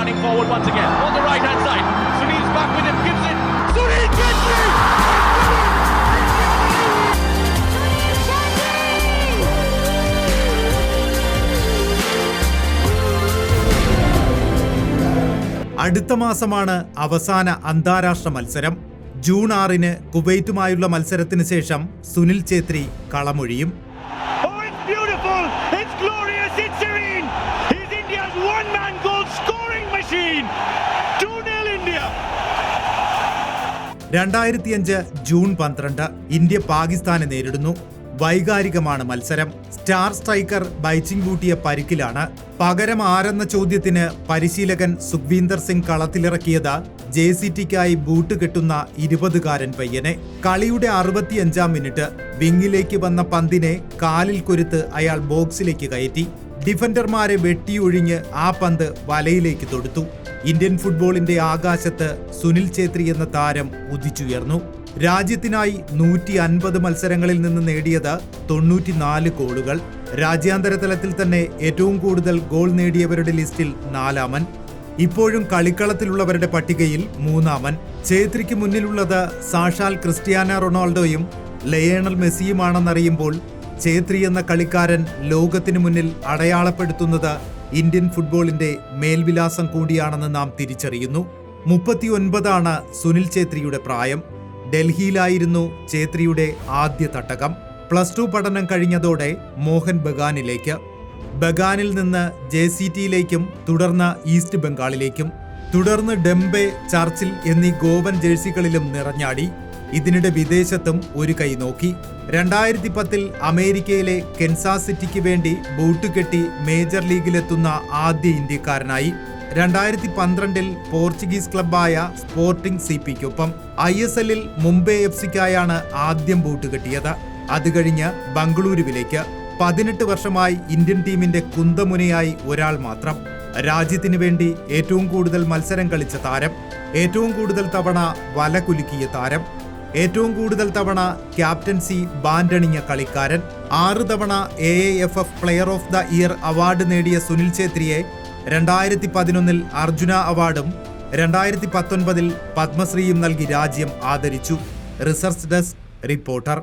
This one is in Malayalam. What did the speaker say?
running forward once again on the right hand side. Sunil's back with him, gives it. Sunil gets it! അടുത്ത മാസമാണ് അവസാന അന്താരാഷ്ട്ര മത്സരം ജൂൺ ആറിന് കുവൈറ്റുമായുള്ള മത്സരത്തിന് ശേഷം സുനിൽ ഛേത്രി കളമൊഴിയും one-man goal scoring machine! 2-0 India! രണ്ടായിരത്തിയഞ്ച് ജൂൺ പന്ത്രണ്ട് ഇന്ത്യ പാകിസ്ഥാനെ നേരിടുന്നു വൈകാരികമാണ് മത്സരം സ്റ്റാർ സ്ട്രൈക്കർ ബൈച്ചിങ് ബൂട്ടിയ പരിക്കിലാണ് പകരം ആരെന്ന ചോദ്യത്തിന് പരിശീലകൻ സുഖ്വീന്ദർ സിംഗ് കളത്തിലിറക്കിയത് ജെ സി ടിക്കായി ബൂട്ട് കെട്ടുന്ന ഇരുപതുകാരൻ പയ്യനെ കളിയുടെ അറുപത്തിയഞ്ചാം മിനിറ്റ് വിങ്ങിലേക്ക് വന്ന പന്തിനെ കാലിൽ കൊരുത്ത് അയാൾ ബോക്സിലേക്ക് കയറ്റി ഡിഫൻഡർമാരെ വെട്ടിയൊഴിഞ്ഞ് ആ പന്ത് വലയിലേക്ക് തൊടുത്തു. ഇന്ത്യൻ ഫുട്ബോളിന്റെ ആകാശത്ത് സുനിൽ ഛേത്രി എന്ന താരം ഉദിച്ചുയർന്നു. രാജ്യത്തിനായി നൂറ്റി അൻപത് മത്സരങ്ങളിൽ നിന്ന് നേടിയത് തൊണ്ണൂറ്റിനാല് ഗോളുകൾ. രാജ്യാന്തര തലത്തിൽ തന്നെ ഏറ്റവും കൂടുതൽ ഗോൾ നേടിയവരുടെ ലിസ്റ്റിൽ നാലാമൻ. ഇപ്പോഴും കളിക്കളത്തിലുള്ളവരുടെ പട്ടികയിൽ മൂന്നാമൻ. ഛേത്രിക്ക് മുന്നിലുള്ളത് സാഷാൽ ക്രിസ്ത്യാന റൊണാൾഡോയും ലയേണൽ മെസ്സിയുമാണെന്നറിയുമ്പോൾ ഛേത്രി എന്ന കളിക്കാരൻ ലോകത്തിനു മുന്നിൽ അടയാളപ്പെടുത്തുന്നത് ഇന്ത്യൻ ഫുട്ബോളിന്റെ മേൽവിലാസം കൂടിയാണെന്ന് നാം തിരിച്ചറിയുന്നു. മുപ്പത്തിയൊൻപതാണ് സുനിൽ ഛേത്രിയുടെ പ്രായം. ഡൽഹിയിലായിരുന്നു ഛേത്രിയുടെ ആദ്യ തട്ടകം. പ്ലസ് ടു പഠനം കഴിഞ്ഞതോടെ മോഹൻ ബഗാനിലേക്ക്. ബഗാനിൽ നിന്ന് ജെ സി ടിയിലേക്കും തുടർന്ന് ഈസ്റ്റ് ബംഗാളിലേക്കും. തുടർന്ന് ഡെംബെ ചർച്ചിൽ എന്നീ ഗോവൻ ജേഴ്സികളിലും നിറഞ്ഞാടി. ഇതിനിടെ വിദേശത്തും ഒരു കൈ നോക്കി. രണ്ടായിരത്തി പത്തിൽ അമേരിക്കയിലെ കെൻസാസ് സിറ്റിക്ക് വേണ്ടി ബൂട്ട് കെട്ടി മേജർ ലീഗിലെത്തുന്ന ആദ്യ ഇന്ത്യക്കാരനായി. രണ്ടായിരത്തി പന്ത്രണ്ടിൽ പോർച്ചുഗീസ് ക്ലബായ സ്പോർട്ടിംഗ് സി പിക്കൊപ്പം ഐ എസ് എല്ലിൽ മുംബൈ എഫ് സിക്കായാണ് ആദ്യം ബൂട്ട് കെട്ടിയത്. അത് കഴിഞ്ഞ് ബംഗളൂരുവിലേക്ക്. പതിനെട്ട് വർഷമായി ഇന്ത്യൻ ടീമിന്റെ കുന്തമുനയായി ഒരാൾ മാത്രം. രാജ്യത്തിനു വേണ്ടി ഏറ്റവും കൂടുതൽ മത്സരം കളിച്ച താരം ഏറ്റവും കൂടുതൽ തവണ വല കുലുക്കിയ താരം ഏറ്റവും കൂടുതൽ തവണ ക്യാപ്റ്റൻസി ബാൻഡണിഞ്ഞ കളിക്കാരൻ ആറ് തവണ A F F player of the year award നേടിയ സുനിൽ ഛേത്രിയെ രണ്ടായിരത്തി പതിനൊന്നിൽ അർജുന അവാർഡും രണ്ടായിരത്തി പത്തൊൻപതിൽ പത്മശ്രീയും നൽകി രാജ്യം ആദരിച്ചു. Research desk reporter